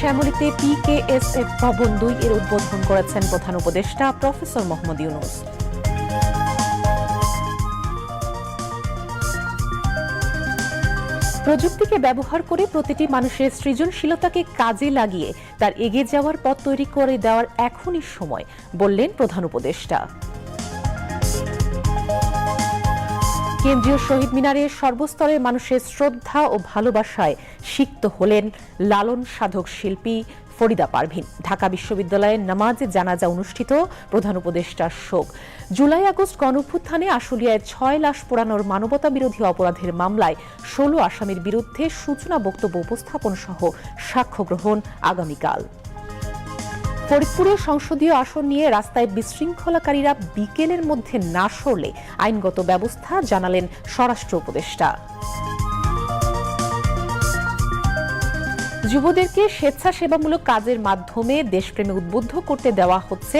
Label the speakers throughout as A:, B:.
A: শ্যামলীতে PKSF ভবন দুই এর উদ্বোধন করেছেন প্রধান উপদেষ্টা প্রফেসর মোহাম্মদ ইউনুস। প্রযুক্তিকে ব্যবহার করে প্রতিটি মানুষের সৃজনশীলতাকে কাজে লাগিয়ে তার এগিয়ে যাওয়ার পথ তৈরি করে দেওয়ার এখনই সময়, বললেন প্রধান উপদেষ্টা। কেন্দ্রীয় শহীদ মিনারে সর্বস্তরের মানুষের শ্রদ্ধা ও ভালোবাসায় সিক্ত হলেন লালন সাধক শিল্পী ফরিদা পারভিন। ঢাকা বিশ্ববিদ্যালয়ের নামাজে জানাজা অনুষ্ঠিত প্রধান উপদেষ্টার শোক। জুলাই আগস্ট গণঅভ্যুত্থানে আশুলিয়ায় ছয় লাশ পোড়ানোর মানবতা বিরোধী অপরাধের মামলায় ষোলো আসামির বিরুদ্ধে সূচনা বক্তব্য উপস্থাপন সহ সাক্ষ্য গ্রহণ আগামীকাল। ফরিদপুরের সংসদীয় আসন নিয়ে রাস্তায় বিশৃঙ্খলাকারীরা বিকেলের মধ্যে না সরলে আইনগত ব্যবস্থা জানালেন স্বরাষ্ট্র উপদেষ্টা। যুবদেরকে স্বেচ্ছাসেবামূলক কাজের মাধ্যমে দেশপ্রেমে উদ্বুদ্ধ করতে দেওয়া হচ্ছে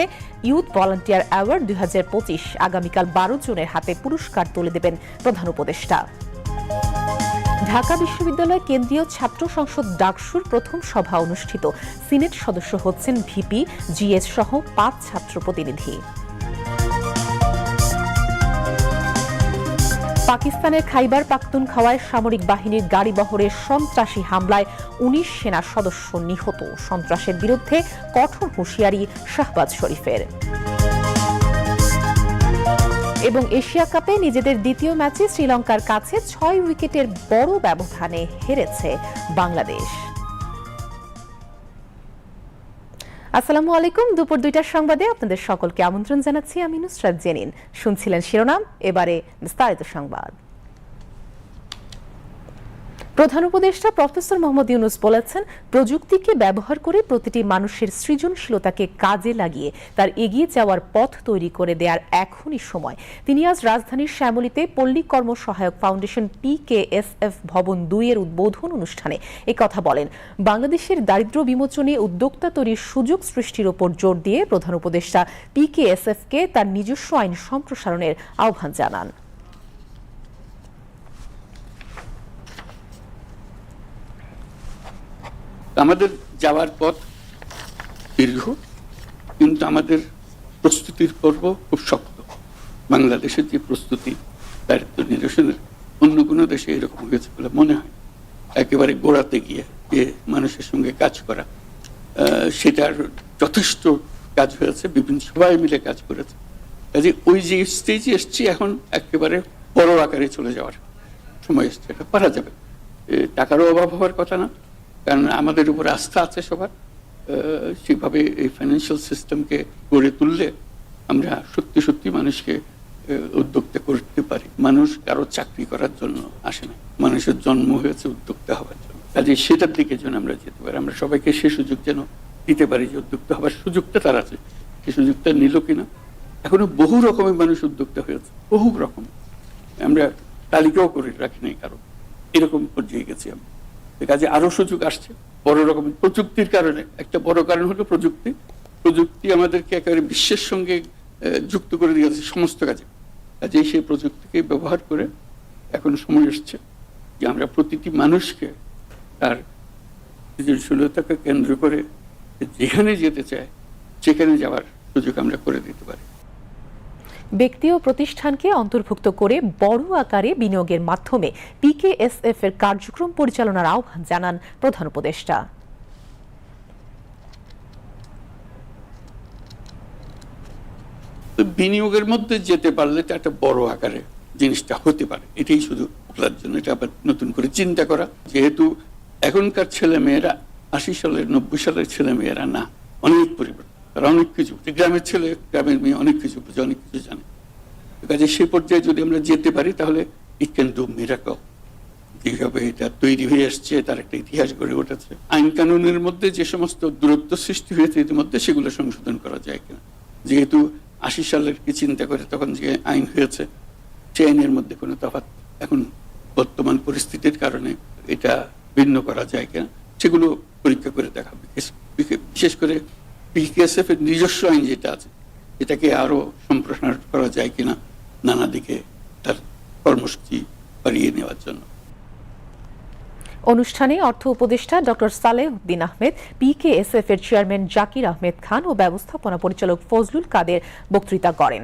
A: ইউথ ভলান্টিয়ার অ্যাওয়ার্ড দুই হাজার পঁচিশ। আগামীকাল বারো জনের হাতে পুরস্কার তুলে দেবেন প্রধান উপদেষ্টা। ঢাকা বিশ্ববিদ্যালয় কেন্দ্রীয় ছাত্র সংসদ ডাকসুর প্রথম সভা অনুষ্ঠিত। সিনেট সদস্য হচ্ছেন ভিপি, জিএস সহ পাঁচ ছাত্র প্রতিনিধি। পাকিস্তানের খাইবার পাখতুনখাওয়ায় সামরিক বাহিনীর গাড়ি বহরের সন্ত্রাসী হামলায় উনিশ সেনা সদস্য নিহত। সন্ত্রাসের বিরুদ্ধে কঠোর হুঁশিয়ারি শাহবাজ শরীফের। এবং এশিয়া কাপে নিজেদের দ্বিতীয় ম্যাচে শ্রীলঙ্কার কাছে ছয় উইকেটের বড় ব্যবধানে হেরেছে বাংলাদেশ। আসসালামু আলাইকুম। দুপুর দুইটার সংবাদে আপনাদের সকলকে আমন্ত্রণ জানাচ্ছি আমি নুসরাত জেনিন। শুনছিলেন শিরোনাম, এবারে বিস্তারিত সংবাদ। প্রধান উপদেষ্টা প্রফেসর মোহাম্মদ ইউনুস বলেছেন, প্রযুক্তিকে ব্যবহার করে প্রতিটি মানুষের সৃজনশীলতাকে কাজে লাগিয়ে তার এগিয়ে যাওয়ার পথ তৈরি করে দেওয়ার এখনই সময়। তিনি আজ রাজধানীর শ্যামলীতে পল্লী কর্ম সহায়ক ফাউন্ডেশন পিকেএসএফ ভবন দুই এর উদ্বোধন অনুষ্ঠানে কথা বলেন। বাংলাদেশের দারিদ্র বিমোচনে উদ্যোক্তা তৈরির সুযোগ সৃষ্টির ওপর জোর দিয়ে প্রধান উপদেষ্টা পিকেএসএফ কে তার নিজস্ব আইন সম্প্রসারণের আহ্বান জানান।
B: আমাদের যাওয়ার পথ দীর্ঘ, কিন্তু আমাদের প্রস্তুতির পর্ব খুব শক্ত। বাংলাদেশের যে প্রস্তুতি দারিদ্র নিরসনের অন্য কোনো দেশে এরকম হয়েছে বলে মনে হয় একেবারে গোড়াতে গিয়ে যে মানুষের সঙ্গে কাজ করা সেটার যথেষ্ট কাজ হয়েছে, বিভিন্ন সবাই মিলে কাজ করেছে। কাজে ওই যে স্টেজে এসছি, এখন একেবারে বড় আকারে চলে যাওয়ার সময় এসছে। এটা পারা যাবে। টাকারও অভাব হওয়ার কথা না। কারণ আমাদের উপর আস্থা আছে সবার। সেভাবে এই ফাইন্যান্সিয়াল সিস্টেমকে গড়ে তুললে আমরা সত্যি সত্যি মানুষকে উদ্যোক্তা করতে পারি। মানুষ কারও চাকরি করার জন্য আসে না। মানুষের জন্ম হয়েছে উদ্যোক্তা হওয়ার জন্য। কাজে সেটার দিকে যেন আমরা যেতে পারি। আমরা সবাইকে সে সুযোগ যেন দিতে পারি যে উদ্যোক্তা হওয়ার সুযোগটা তার আছে। সে সুযোগটা নিল কিনা? এখনও বহু রকমের মানুষ উদ্যোক্তা হয়েছে। বহু রকম। আমরা তালিকাও করে রাখি নাই কারও। এরকম পর্যায়ে গেছি আমরা কাজে আরও সুযোগ আসছে। বড় রকম প্রযুক্তির কারণে। একটা বড় কারণ হলো প্রযুক্তি। প্রযুক্তি আমাদেরকে একেবারে বিশ্বের সঙ্গে যুক্ত করে দিয়েছে সমস্ত কাজে। কাজে সেই প্রযুক্তিকে ব্যবহার করে এখন সময় এসছে যে আমরা প্রতিটি মানুষকে তার সৃজনশীলতাকে কেন্দ্র করে যেখানে যেতে চায়, সেখানে যাওয়ার সুযোগ আমরা করে দিতে পারি।
A: ব্যক্তি ও প্রতিষ্ঠানকে অন্তর্ভুক্ত করে বড় আকারে বিনিয়োগের মাধ্যমে পিকেএসএফ এর কার্যক্রম পরিচালনার আহ্বান জানান প্রধান উপদেষ্টা।
B: বিনিয়োগের মধ্যে যেতে পারলে একটা বড় আকারে জিনিসটা হতে পারে। এটাই শুধু জন্য, এটা আবার নতুন করে চিন্তা করা। যেহেতু এখনকার ছেলে মেয়েরা আশি সালের, নব্বই সালের ছেলে মেয়েরা না, অনেক পরিবর্তন। তারা অনেক কিছু গ্রামের ছেলে, গ্রামের মেয়ে অনেক কিছু বুঝে অনেক কিছু জানে। কাজে সেই পর্যায়ে যদি আমরা যেতে পারি, তাহলে ইট ক্যান ডু মিরাকল যেভাবে এটা তৈরি হয়ে আসছে, তার একটা ইতিহাস গড়ে উঠেছে। আইন কানুনের মধ্যে যে সমস্ত দূরত্ব সৃষ্টি হয়েছে ইতিমধ্যে, সেগুলো সংশোধন করা যায় কিনা। যেহেতু আশি সালের কি চিন্তা করে তখন যে আইন হয়েছে, সেই আইনের মধ্যে কোনো তফাৎ এখন বর্তমান পরিস্থিতির কারণে এটা ভিন্ন করা যায় কিনা, সেগুলো পরীক্ষা করে দেখাবে। বিশেষ- বিশেষ করে পিকেএসএফ এর নিজস্ব আইন যেটা আছে, এটাকে আরও সম্প্রসারণ করা যায় কিনা নানা দিকে তার কর্মসূচি বাড়িয়ে নেওয়ার জন্য।
A: অনুষ্ঠানে অর্থ উপদেষ্টা ডক্টর সালেহ উদ্দিন আহমেদ পিকেএসএফ এর চেয়ারম্যান জাকির আহমেদ খান ও ব্যবস্থাপনা পরিচালক ফজলুল কাদের বক্তৃতা করেন।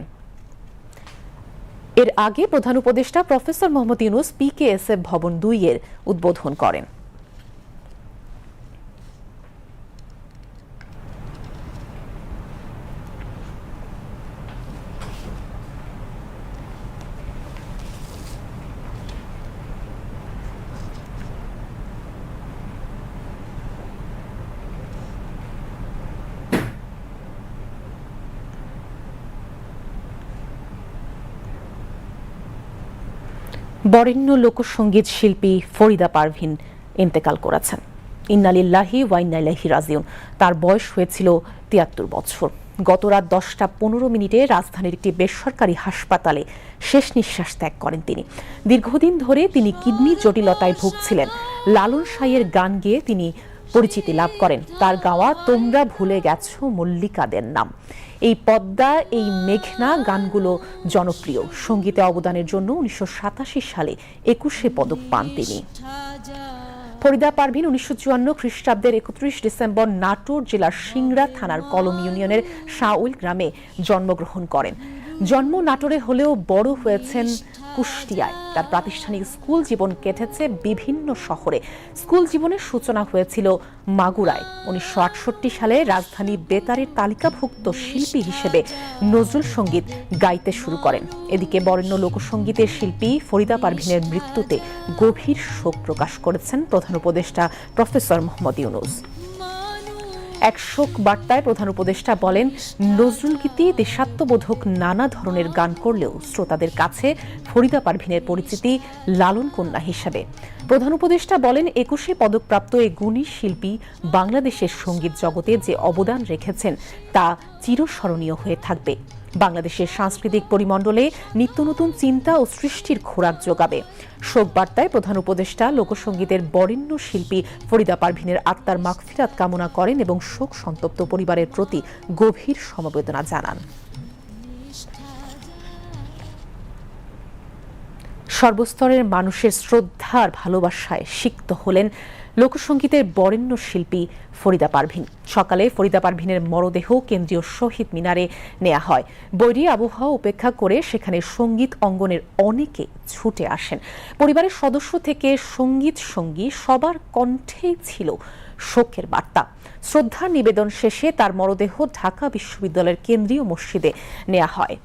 A: এর আগে প্রধান উপদেষ্টা প্রফেসর মোহাম্মদ ইউনুস পিকেএসএফ ভবন দুই এর উদ্বোধন করেন। বরেণ্য লোকসঙ্গীত শিল্পী ফরিদা পারভিন ইন্তেকাল করেছেন। ইন্নালিল্লাহি ওয়াইনাল্লাহি রাজিউন। তার বয়স হয়েছিল তিয়াত্তর বছর। গত রাত দশটা পনেরো মিনিটে রাজধানীর একটি বেসরকারি হাসপাতালে শেষ নিঃশ্বাস ত্যাগ করেন তিনি। দীর্ঘদিন ধরে তিনি কিডনি জটিলতায় ভুগছিলেন। লালন সাইয়ের গান গেয়ে তিনি পরিচিতি লাভ করেন। তার গাওয়া তোমরা ভুলে গেছো মল্লিকাদের নাম। এই পদ্মা, এই মেঘনা গানগুলো জনপ্রিয়। সঙ্গীতে অবদানের জন্য উনিশশো সাতাশি সালে একুশে পদক পান তিনি। ফরিদা পারভিন উনিশশো চুয়ান্ন খ্রিস্টাব্দের একত্রিশ ডিসেম্বর নাটোর জেলার সিংড়া থানার কলম ইউনিয়নের শাউল গ্রামে জন্মগ্রহণ করেন। জন্ম নাটোরে হলেও বড় হয়েছেন কুষ্টিয়ায়। তার প্রাতিষ্ঠানিক স্কুল জীবন কেটেছে বিভিন্ন শহরে। স্কুল জীবনের সূচনা হয়েছিল মাগুরায়। উনিশশো আটষট্টি সালে রাজধানী বেতারের তালিকাভুক্ত শিল্পী হিসেবে নজরুল সংগীত গাইতে শুরু করেন। এদিকে বরেণ্য লোকসঙ্গীতের শিল্পী ফরিদা পারভিনের মৃত্যুতে গভীর শোক প্রকাশ করেছেন প্রধান উপদেষ্টা প্রফেসর মোহাম্মদ ইউনুস। এক শোক বার্তায় প্রধান উপদেষ্টা বলেন, নজরুল গীতি দেশাত্মবোধক নানা ধরনের গান করলেও শ্রোতাদের কাছে ফরিদা পারভিনের পরিচিতি লালন কন্যা হিসাবে। প্রধান উপদেষ্টা বলেন, একুশে পদকপ্রাপ্ত এই গুণী শিল্পী বাংলাদেশের সংগীত জগতে যে অবদান রেখেছেন, তা চিরস্মরণীয় হয়ে থাকবে। বাংলাদেশের সাংস্কৃতিক পরিমণ্ডলে নিত্য নতুন চিন্তা ও সৃষ্টির খোরাক যোগাবে। শোক বার্তায় প্রধান উপদেষ্টা লোকসঙ্গীতের বরেণ্য শিল্পী ফরিদা পারভিনের আত্মার মাগফিরাত কামনা করেন এবং শোক সন্তপ্ত পরিবারের প্রতি গভীর সমবেদনা জানান। সর্বস্তরের মানুষের শ্রদ্ধা আর ভালোবাসায় সিক্ত হলেন লোকসঙ্গীতের বরেণ্য শিল্পী ফরিদা পারভিন। সকালে ফরিদা পারভিনের মরদেহ কেন্দ্রীয় শহীদ মিনারে নেওয়া হয়। বৈরী আবহাওয়া উপেক্ষা করে সেখানে সংগীত অঙ্গনের অনেকে ছুটে আসেন। পরিবারের সদস্য থেকে সংগীত সঙ্গী সবার কণ্ঠেই ছিল শোকের বার্তা। শ্রদ্ধা নিবেদন শেষে তার মরদেহ ঢাকা বিশ্ববিদ্যালয়ের কেন্দ্রীয় মসজিদে নেওয়া হয়।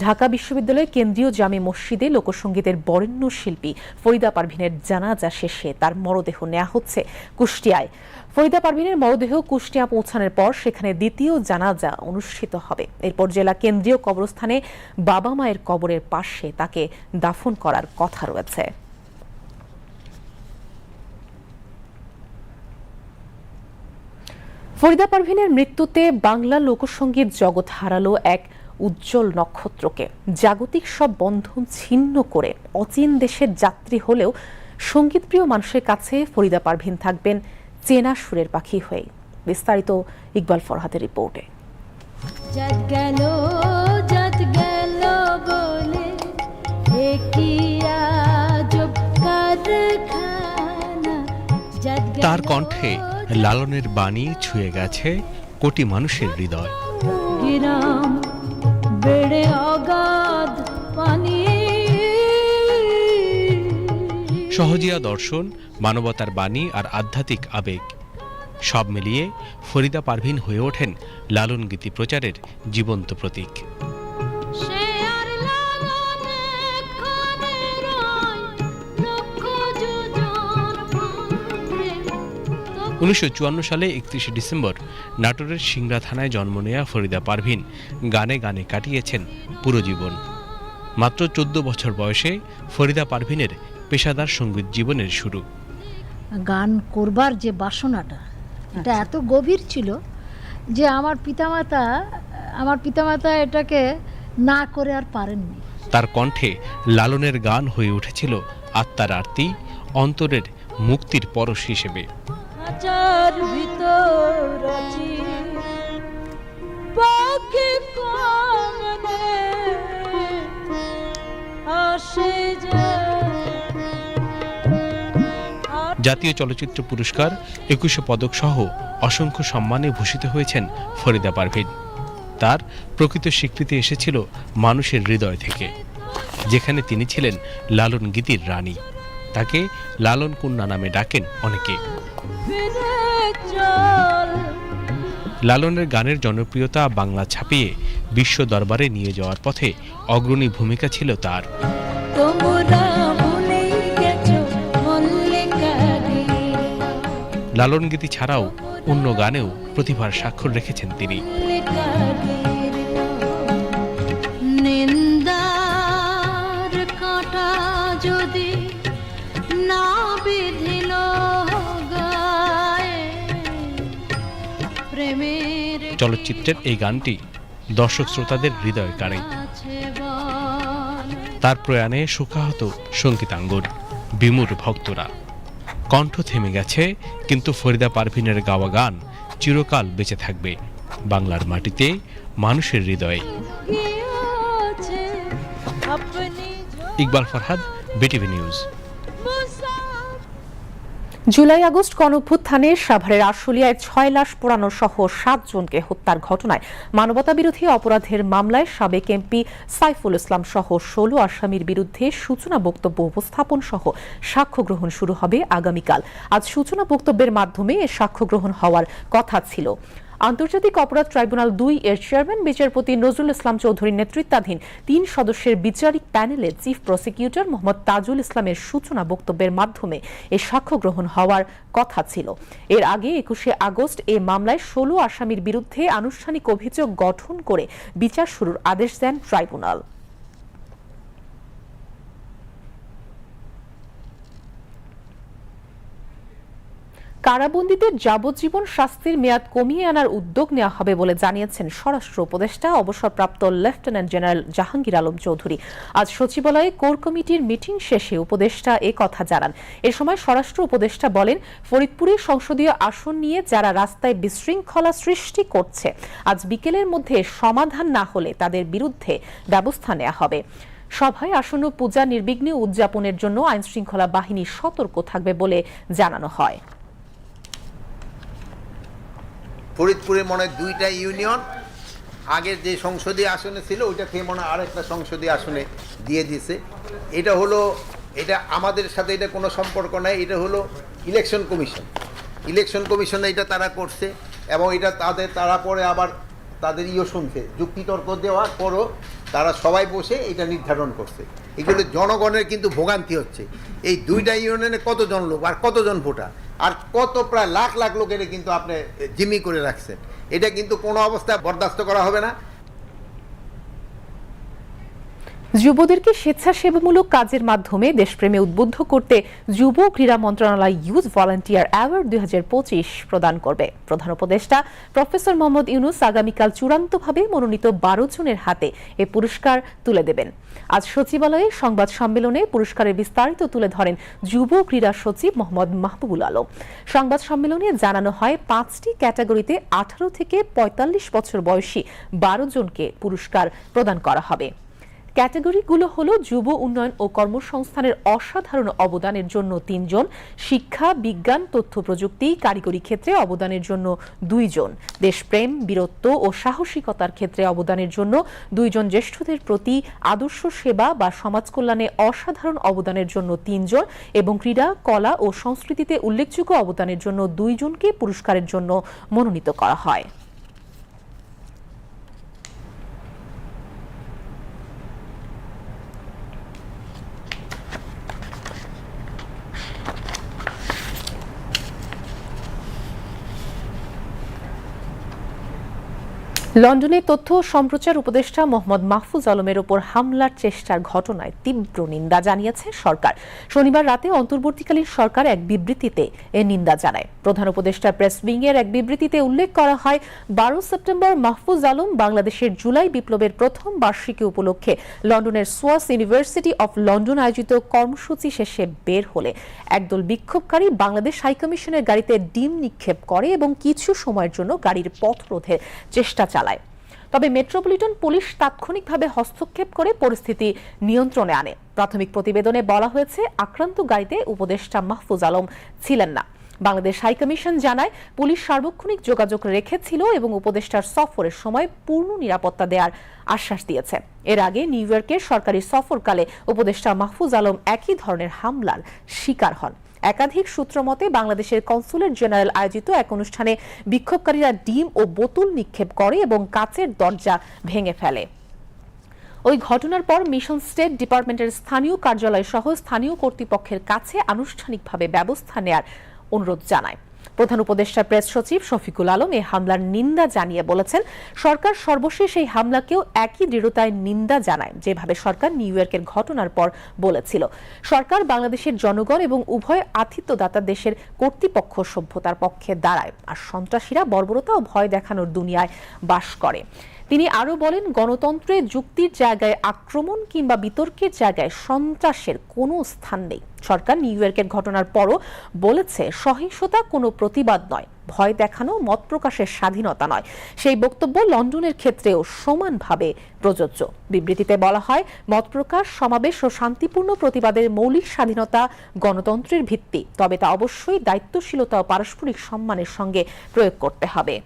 A: ঢাকা বিশ্ববিদ্যালয়ের কেন্দ্রীয় জামে মসজিদে লোকসঙ্গীতের বরেণ্য শিল্পী ফরিদা পারভিনের জানাজা শেষে তার মরদেহ নেওয়া হচ্ছে কুষ্টিয়ায়। ফরিদা পারভিনের মরদেহ কুষ্টিয়া পৌঁছানোর পর সেখানে দ্বিতীয় জানাজা অনুষ্ঠিত হবে। এরপর জেলা কেন্দ্রীয় কবরস্থানে বাবা মায়ের কবরের পাশে তাকে দাফন করার কথা রয়েছে। ফরিদা পারভিনের মৃত্যুতে বাংলা লোকসঙ্গীত জগৎ হারালো এক উজ্জ্বল নক্ষত্রকে। জাগতিক সব বন্ধন ছিন্ন করে অচিন দেশের যাত্রী হলেও সঙ্গীতপ্রিয় মানুষের কাছে ফরিদা পারভিন থাকবেন চেনা সুরের পাখি হয়ে। বিস্তারিত ইকবাল ফরহাদের রিপোর্টে।
C: তার কণ্ঠে লালনের বাণী ছুঁয়ে গেছে কোটি মানুষের হৃদয়।
D: বেড়ে অগাধ পানি।
C: সহজিয়া দর্শন, মানবতার বাণী আর আধ্যাত্মিক আবেগ। সব মিলিয়ে ফরিদা পারভিন হয়ে ওঠেন লালন গীতি প্রচারের জীবন্ত প্রতীক। উনিশশো সালে একত্রিশে ডিসেম্বর নাটোরের সিংড়া থানায় জন্ম নেয়া ফরিদা পারভিন গানে গানে কাটিয়েছেন পুরো জীবন। মাত্র চোদ্দ বছর বয়সে ফরিদা পারভিনের পেশাদার সংগীত জীবনের শুরু।
E: গান করবার যে বাসনাটা এটা এত গভীর ছিল যে আমার পিতামাতা আমার পিতামাতা এটাকে না করে আর পারেননি।
C: তার কণ্ঠে লালনের গান হয়ে উঠেছিল আত্মার আরতি অন্তরের মুক্তির পরশ হিসেবে।
D: ভিতর পাখি কমনে আসে
C: জাতীয় চলচ্চিত্র পুরস্কার, একুশে পদক সহ অসংখ্য সম্মানে ভূষিত হয়েছেন ফরিদা পারভিন। তার প্রকৃত স্বীকৃতি এসেছিল মানুষের হৃদয় থেকে, যেখানে তিনি ছিলেন লালন গীতির রানী। তাকে লালন কন্যা নামে ডাকেন অনেকে। লালনের গানের জনপ্রিয়তা বাংলা ছাপিয়ে বিশ্ব দরবারে নিয়ে যাওয়ার পথে অগ্রণী ভূমিকা ছিল তার। লালন গীতি ছাড়াও অন্য গানেও প্রতিভার স্বাক্ষর রেখেছেন তিনি। চলচ্চিত্রের এই গানটি দর্শক শ্রোতাদের হৃদয় কাড়ে। তার প্রয়াণে শোকাহত সঙ্গীতাঙ্গন বিমূর ভক্তরা। কণ্ঠ থেমে গেছে কিন্তু ফরিদা পারভিনের গাওয়া গান চিরকাল বেঁচে থাকবে। বাংলার মাটিতে মানুষের হৃদয়ে। Iqbal Farhad BTV news.
A: July August Kanakpur থানের সাভারের আশুলিয়ায় ছয় লাশ পোড়ানো সহ সাত জনকে হত্যার ঘটনায় মানবতাবিরোধী অপরাধের মামলায় সাবেক এমপি সাইফুল ইসলাম সহ ষোলো আসামির বিরুদ্ধে সূচনা বক্তব্য উপস্থাপন সহ সাক্ষ্য গ্রহণ শুরু হবে আগামীকাল। আজ সূচনা বক্তব্যের মাধ্যমে এ সাক্ষ্য গ্রহণ হওয়ার কথা ছিল। আন্তর্জাতিক অপরাধ ট্রাইব্যুনাল দুই এর চেয়ারম্যান বিচারপতি নজরুল ইসলাম চৌধুরীর নেতৃত্বাধীন তিন সদস্যের বিচারিক প্যানেলে চিফ প্রসিকিউটর মোহাম্মদ তাজুল ইসলামের সূচনা বক্তব্যের মাধ্যমে এ সাক্ষ্য গ্রহণ হওয়ার কথা ছিল। এর আগে একুশে আগস্ট এ মামলায় ষোলো আসামির বিরুদ্ধে আনুষ্ঠানিক অভিযোগ গঠন করে বিচার শুরুর আদেশ দেন ট্রাইব্যুনাল। কারাবন্দীদের যাবজ্জীবন শাস্তির মেয়াদ কমিয়ে আনার উদ্যোগ নেওয়া হবে বলে জানিয়েছেন স্বরাষ্ট্র উপদেষ্টা, অবসরপ্রাপ্ত লেফটেন্যান্ট জেনারেল জাহাঙ্গীর আলম চৌধুরী। আজ সচিবালয়ে কোর কমিটির মিটিং শেষে উপদেষ্টা এ কথা জানান। এ সময় স্বরাষ্ট্র উপদেষ্টা বলেন, ফরিদপুরে সংসদীয় আসন নিয়ে যারা রাস্তায় বিশৃঙ্খলা সৃষ্টি করছে, আজ বিকেলের মধ্যে সমাধান না হলে তাদের বিরুদ্ধে ব্যবস্থা নেওয়া হবে। সভায় আসন্ন পূজা নির্বিঘ্নে উদযাপনের জন্য আইনশৃঙ্খলা বাহিনী সতর্ক থাকবে বলে জানানো হয়।
F: ফরিদপুরে মনে দুইটা ইউনিয়ন। আগের যে সংসদীয় আসনে ছিল, ওইটা খেয়ে মনে হয় আরেকটা সংসদীয় আসনে দিয়ে দিয়েছে। এটা হলো, এটা আমাদের সাথে এটা কোনো সম্পর্ক নাই, এটা হলো ইলেকশন কমিশন। ইলেকশন কমিশনে এটা তারা করছে এবং এটা তাদের, তারা পরে আবার তাদের ইয়ে শুনছে, যুক্তিতর্ক দেওয়ার পরও তারা সবাই বসে এটা নির্ধারণ করছে। এগুলো জনগণের কিন্তু ভোগান্তি হচ্ছে। এই দুইটা ইউনিয়নে কতজন লোক আর কতজন ভোটার? আর কত প্রায় লাখ লাখ লোকের কিন্তু আপনি জিম্মি করে রাখছেন। এটা কিন্তু কোনো অবস্থায় বরদাস্ত করা হবে না।
A: যুবদেরকে স্বেচ্ছাসেবামূলক কাজের মাধ্যমে দেশপ্রেমে উদ্বুদ্ধ করতে যুব ক্রীড়া মন্ত্রণালয় ইউথ ভলান্টিয়ার অ্যাওয়ার্ড দুই হাজার পঁচিশ প্রদান করবে। প্রধান উপদেষ্টা প্রফেসর মোহাম্মদ ইউনুস আগামীকাল চূড়ান্তভাবে মনোনীত বারো জনের হাতে এ পুরস্কার তুলে দেবেন। আজ সচিবালয়ে সংবাদ সম্মেলনে পুরস্কারের বিস্তারিত তুলে ধরেন যুব ক্রীড়া সচিব মোহাম্মদ মাহবুবুল আলম। সংবাদ সম্মেলনে জানানো হয়, পাঁচটি ক্যাটাগরিতে আঠারো থেকে পঁয়তাল্লিশ বছর বয়সী বারো জনকে পুরস্কার প্রদান করা হবে। ক্যাটাগরিগুলো হলো যুব উন্নয়ন ও কর্মসংস্থানের অসাধারণ অবদানের জন্য তিনজন, শিক্ষা, বিজ্ঞান, তথ্য প্রযুক্তি, কারিগরি ক্ষেত্রে অবদানের জন্য দুইজন, দেশপ্রেম, বীরত্ব ও সাহসিকতার ক্ষেত্রে অবদানের জন্য দুইজন জ্যেষ্ঠদের প্রতি আদর্শ সেবা বা সমাজ কল্যাণে অসাধারণ অবদানের জন্য তিনজন এবং ক্রীড়া, কলা ও সংস্কৃতিতে উল্লেখযোগ্য অবদানের জন্য দুইজনকে পুরস্কারের জন্য মনোনীত করা হয়। লন্ডনে তথ্য সম্প্রচার উপদেষ্টা মোহাম্মদ মাহফুজ আলমের ওপর হামলার চেষ্টার ঘটনায় তীব্র নিন্দা জানিয়েছে সরকার। শনিবার রাতে অন্তর্বর্তীকালীন সরকার এক বিবৃতিতে এ নিন্দা জানায়। প্রধান উপদেষ্টা প্রেস উইংয়ের এক বিবৃতিতে উল্লেখ করা হয়, বারো সেপ্টেম্বর মাহফুজ আলম বাংলাদেশের জুলাই বিপ্লবের প্রথম বার্ষিকী উপলক্ষে লন্ডনের সোয়াস ইউনিভার্সিটি অফ লন্ডন আয়োজিত কর্মসূচি শেষে বের হলে। একদল বিক্ষোভকারী বাংলাদেশ হাইকমিশনের গাড়িতে ডিম নিক্ষেপ করে এবং কিছু সময়ের জন্য গাড়ির পথ রোধের চেষ্টা চালায়। তবে মেট্রোপলিটন পুলিশ তাৎক্ষণিকভাবে হস্তক্ষেপ করে পরিস্থিতি নিয়ন্ত্রণে আনে। প্রাথমিক প্রতিবেদনে বলা হয়েছে, আক্রান্ত গাড়িতে উপদেষ্টা মাহফুজ আলম ছিলেন না। বাংলাদেশ হাইকমিশন জানায়, পুলিশ সার্বক্ষণিক যোগাযোগ রেখেছিল এবং উপদেষ্টার সফরের সময় পূর্ণ নিরাপত্তা দেওয়ার আশ্বাস দিয়েছে। এর আগে নিউ ইয়র্কের সরকারি সফরকালে উপদেষ্টা মাহফুজ আলম একই ধরনের হামলার শিকার হন। একাধিক সূত্র মতে, বাংলাদেশের কনসুলেট জেনারেল আয়োজিত এক অনুষ্ঠানে বিক্ষোভকারীরা ডিম ও বোতল নিক্ষেপ করে এবং কাচের দরজা ভেঙে ফেলে। ওই ঘটনার পর মিশন স্টেট ডিপার্টমেন্টের স্থানীয় কার্যালয় সহ স্থানীয় কর্তৃপক্ষের কাছে আনুষ্ঠানিকভাবে ব্যবস্থা নেয়ার অনুরোধ জানায়। প্রধান উপদেষ্টা প্রেস সচিব শফিকুল আলম এই হামলার নিন্দা জানিয়ে বলেছেন, সরকার সর্বশেষ এই হামলাকেও একই দৃঢ়তায় নিন্দা জানায়, যেভাবে সরকার নিউ ইয়র্কের ঘটনার পর বলেছিল। সরকার বাংলাদেশের জনগণ এবং উভয় আতিথ্যদাতা দেশের কর্তৃপক্ষ সভ্যতার পক্ষে দাঁড়ায়, আর সন্ত্রাসীরা বর্বরতা ও ভয় দেখানোর দুনিয়ায় বাস করে। তিনি আরও বলেন, গণতন্ত্রে যুক্তির জায়গায় আক্রমণ কিংবা বিতর্কের জায়গায় সন্ত্রাসের কোনো স্থান নেই। সরকার নিউ ইয়র্কের ঘটনার পরও বলেছে, সহিংসতা কোনো প্রতিবাদ নয়, ভয় দেখানো মত প্রকাশের স্বাধীনতা নয়। সেই বক্তব্য লন্ডনের ক্ষেত্রেও সমানভাবে প্রযোজ্য। বিবৃতিতে বলা হয়, মত প্রকাশ, সমাবেশ ও শান্তিপূর্ণ প্রতিবাদের মৌলিক স্বাধীনতা গণতন্ত্রের ভিত্তি, তবে তা অবশ্যই দায়িত্বশীলতা ও পারস্পরিক সম্মানের সঙ্গে প্রয়োগ করতে হবে।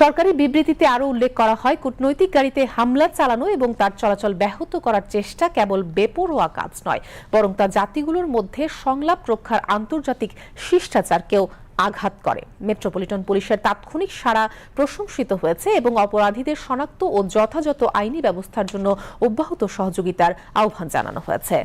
A: সরকারি বিবৃতিতে আরও উল্লেখ করা হয়, কূটনৈতিক গাড়িতে হামলা চালানো এবং তার চলাচল ব্যাহত করার চেষ্টা কেবল বেপরোয়া কাজ নয়, বরং তা জাতিগুলোর মধ্যে সংলাপ রক্ষার আন্তর্জাতিক শিষ্টাচারকেও আঘাত করে। মেট্রোপলিটন পুলিশের তাৎক্ষণিক সাড়া প্রশংসিত হয়েছে এবং অপরাধীদের শনাক্ত ও যথাযথ আইনি ব্যবস্থার জন্য অব্যাহত সহযোগিতার আহ্বান জানানো হয়েছে।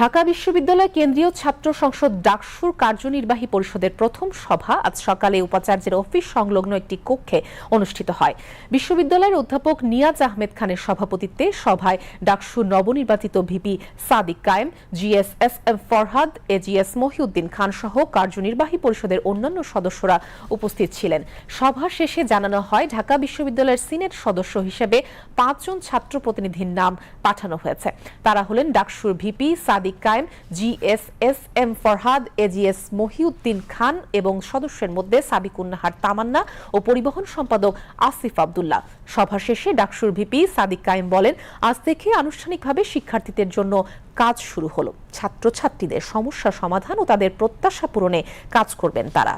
A: ঢাকা বিশ্ববিদ্যালয় কেন্দ্রীয় ছাত্র সংসদ ডাকসুর কার্যনির্বাহী পরিষদের প্রথম সভা আজ সকালে উপাচার্যের অফিস সংলগ্ন একটি কক্ষে অনুষ্ঠিত হয়। বিশ্ববিদ্যালয়ের অধ্যাপক নিয়াজ আহমেদ খানের সভাপতিত্বে সভায় ডাকসুর নবনির্বাচিত VP Sadiq Kayem GS S M Farhad, AGS Mohiuddin Khan সহ কার্যনির্বাহী পরিষদের অন্যান্য সদস্যরা উপস্থিত ছিলেন। সভা শেষে জানানো হয়, ঢাকা বিশ্ববিদ্যালয়ের সিনেট সদস্য হিসেবে পাঁচজন ছাত্র প্রতিনিধির নাম পাঠানো হয়েছে। তারা হলেন ডাকসুর VP Sadiq Kayem GS S M Farhad, AGS Mohiuddin Khan এবং সদস্যের মধ্যে সাবিকুন্নাহার তামান্না ও পরিবহন সম্পাদক আসিফ আবদুল্লাহ। সভা শেষে ডাকসুর ভিপি সাদিক কায়েম বলেন, আজ থেকে আনুষ্ঠানিকভাবে শিক্ষার্থীদের জন্য কাজ শুরু হলো। ছাত্রছাত্রীদের সমস্যা সমাধান ও তাদের প্রত্যাশা পূরণে কাজ করবেন তারা।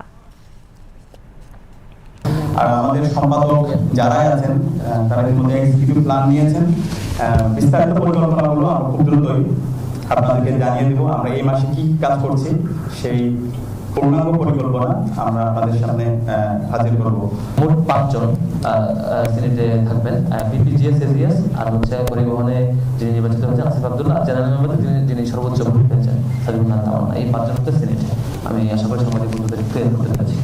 G: আমাদের সম্পাদক যারাই আছেন তারা ইতিমধ্যে প্ল্যান নিয়েছেন। বিস্তারিত পরিকল্পনাগুলো আমরা খুব দ্রুতই আপনাদেরকে জানিয়ে দেবো আমরা এই মাসে কি কাজ করছি সেই পূর্ণাঙ্গ পরিকল্পনা আমরা আপনাদের সামনে হাজির করব।
H: মোট পাঁচজন সিনেটে থাকবেন বিপিজিএস এসিএস আর হচ্ছে পরিবহনে যিনি নির্বাচিত হয়েছেন আসিফ আব্দুল্লাহ জেনারেল মেম্বার যিনি যিনি সর্বোচ্চ ভোট পেয়েছেন তামান্না এই পাঁচজন হচ্ছে সিনেটে। আমি আশা করি সাংবাদিক বন্ধুদের ক্লিয়ার করতে পেরেছি।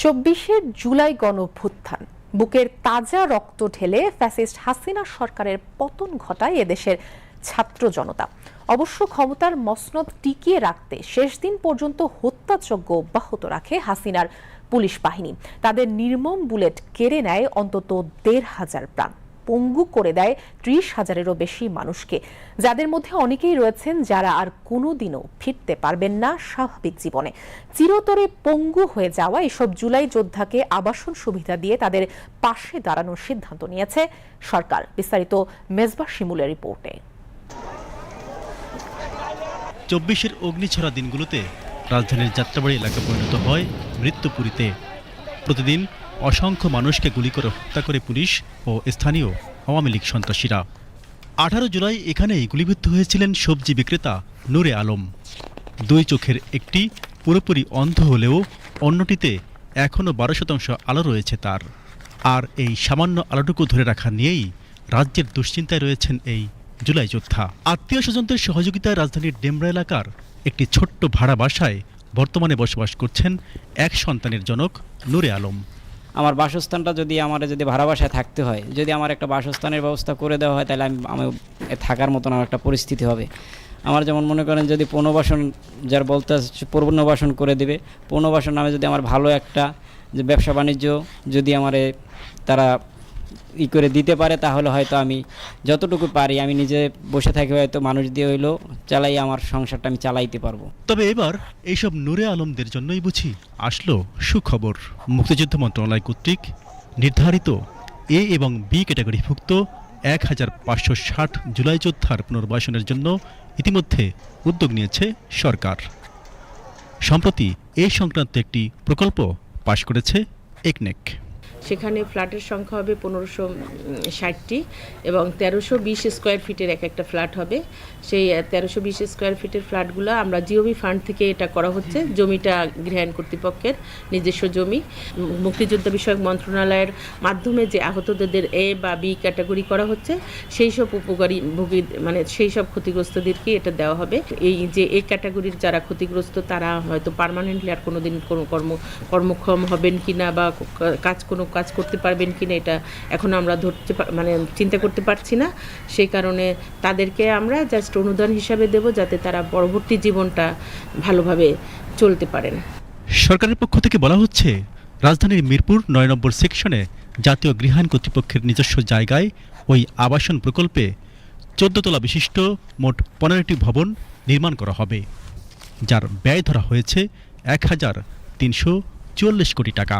A: চব্বিশের জুলাই গণভ্যুত্থান বুকের তাজা রক্ত ঢেলে ফ্যাসিস্ট হাসিনা সরকারের পতন ঘটায় এদেশের ছাত্র জনতা। অবশ্য ক্ষমতার মসনদ টিকিয়ে রাখতে শেষ দিন পর্যন্ত হত্যাযজ্ঞ অব্যাহত রাখে হাসিনার পুলিশ বাহিনী। তাদের নির্মম বুলেট কেড়ে নেয় অন্তত দেড় হাজার প্রাণ। পঙ্গু করে দেয় ত্রিশ হাজারেরও বেশি মানুষকে। যাদের মধ্যে অনেকেই রয়েছেন যারা আর কোনোদিনও ফিরতে পারবেন না স্বাভাবিক জীবনে। চিরতরে পঙ্গু হয়ে যাওয়া এসব জুলাই যোদ্ধাকে আবাসন সুবিধা দিয়ে তাদের পাশে দাঁড়ানোর সিদ্ধান্ত নিয়েছে সরকার। বিস্তারিত মেজবা শিমুলের রিপোর্টে।
I: চব্বিশের অগ্নিছড়া দিনগুলোতে রাজধানীর যাত্রাবাড়ি এলাকা পরিণত হয় মৃত্যুপুরীতে। প্রতিদিন অসংখ্য মানুষকে গুলি করে হত্যা করে পুলিশ ও স্থানীয় আওয়ামী লীগ সন্ত্রাসীরা। আঠারো জুলাই এখানেই গুলিবিদ্ধ হয়েছিলেন সবজি বিক্রেতা নূরে আলম। দুই চোখের একটি পুরোপুরি অন্ধ হলেও অন্যটিতে এখনও বারো শতাংশ আলো রয়েছে তার। আর এই সামান্য আলোটুকু ধরে রাখা নিয়েই রাজ্যের দুশ্চিন্তায় রয়েছেন এই জুলাই যোদ্ধা। আত্মীয় স্বজনদের সহযোগিতায় রাজধানীর ডেমরা এলাকার একটি ছোট্ট ভাড়া বাসায় বর্তমানে বসবাস করছেন এক সন্তানের জনক নূরে আলম।
J: আমার বাসস্থানটা যদি আমার যদি ভাড়া বাসায় থাকতে হয়, যদি আমার একটা বাসস্থানের ব্যবস্থা করে দেওয়া হয়, তাহলে আমি আমি থাকার মতন আমার একটা পরিস্থিতি হবে। আমার যেমন মনে করেন যদি পুনর্বাসন, যার বলতে পুনর্বাসন করে দেবে। পুনর্বাসন নামে যদি আমার ভালো একটা যে ব্যবসা বাণিজ্য, যদি আমার তারা ই করে দিতে পারে, তাহলে হয়তো আমি যতটুকু পারি, আমি নিজে বসে থাকি হয়তো মানুষ দিয়ে হইলেও চালাই আমার সংসারটা আমি চালাইতে পারব।
I: তবে এবার এইসব নূরে আলমদের জন্যই বুঝি আসলো সুখবর। মুক্তিযুদ্ধ মন্ত্রণালয় কর্তৃক নির্ধারিত এ এবং বি ক্যাটাগরিভুক্ত এক হাজার পাঁচশো ষাট জুলাই যোদ্ধার পুনর্বাসনের জন্য ইতিমধ্যে উদ্যোগ নিয়েছে সরকার। সম্প্রতি এই সংক্রান্ত একটি প্রকল্প পাশ করেছে একনেক
K: সেখানে ফ্ল্যাটের সংখ্যা হবে পনেরোশো ষাটটি এবং তেরোশো বিশ স্কোয়ার ফিটের এক একটা ফ্ল্যাট হবে। সেই তেরোশো বিশ স্কোয়ার ফিটের ফ্ল্যাটগুলো আমরা জিওবি ফান্ড থেকে এটা করা হচ্ছে। জমিটা গৃহায়ণ কর্তৃপক্ষের নিজস্ব জমি। মুক্তিযুদ্ধ বিষয়ক মন্ত্রণালয়ের মাধ্যমে যে আহতদের এ বা বি ক্যাটাগরি করা হচ্ছে, সেই সব উপকারী ভোগী মানে সেই সব ক্ষতিগ্রস্তদেরকে এটা দেওয়া হবে। এই যে এ ক্যাটাগরির যারা ক্ষতিগ্রস্ত, তারা হয়তো পার্মানেন্টলি আর কোনো দিন কোনো কর্ম কর্মক্ষম হবেন কি না বা কাজ কোনো কাজ করতে পারবেন কি না এটা এখন আমরা ধরতে মানে চিন্তা করতে পারছি না। সেই কারণে তাদেরকে আমরা জাস্ট অনুদান হিসাবে দেব যাতে তারা পরবর্তী জীবনটা ভালোভাবে চলতে পারেন।
I: সরকারের পক্ষ থেকে বলা হচ্ছে, রাজধানীর মিরপুর নয় নম্বর সেকশনে জাতীয় গৃহায়ণ কর্তৃপক্ষের নিজস্ব জায়গায় ওই আবাসন প্রকল্পে চোদ্দ তলা বিশিষ্ট মোট পনেরোটি ভবন নির্মাণ করা হবে, যার ব্যয় ধরা হয়েছে এক হাজার তিনশো চুয়াল্লিশ কোটি টাকা।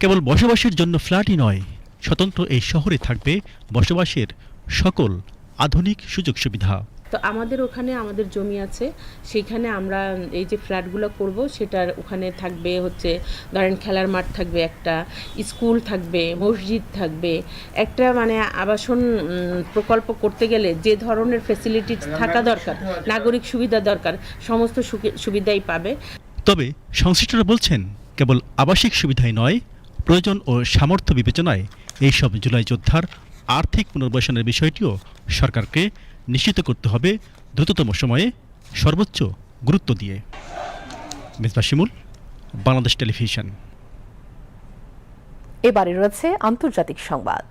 I: কেবল বসবাসের জন্য ফ্ল্যাটই নয় স্বতন্ত্র এই শহরে থাকবে বসবাসের সকল আধুনিক সুযোগ সুবিধা।
K: তো আমাদের ওখানে আমাদের জমি আছে সেইখানে আমরা এই যে ফ্ল্যাটগুলো করব সেটার ওখানে থাকবে হচ্ছে ধরেন খেলার মাঠ থাকবে একটা স্কুল থাকবে মসজিদ থাকবে একটা মানে আবাসন প্রকল্প করতে গেলে যে ধরনের ফেসিলিটি থাকা দরকার নাগরিক সুবিধা দরকার সমস্ত সুখে- সুবিধাই পাবে।
I: তবে সংশ্লিষ্টরা বলছেন কেবল আবাসিক সুবিধাই নয় প্রয়োজন ও সামর্থ্য বিবেচনায় এইসব জুলাই যোদ্ধার আর্থিক পুনর্বাসনের বিষয়টিও সরকারকে নিশ্চিত করতে হবে দ্রুততম সময়ে সর্বোচ্চ গুরুত্ব দিয়ে। মিসবা শিমুল, বাংলাদেশ টেলিভিশন।
A: এবারে রয়েছে আন্তর্জাতিক সংবাদ।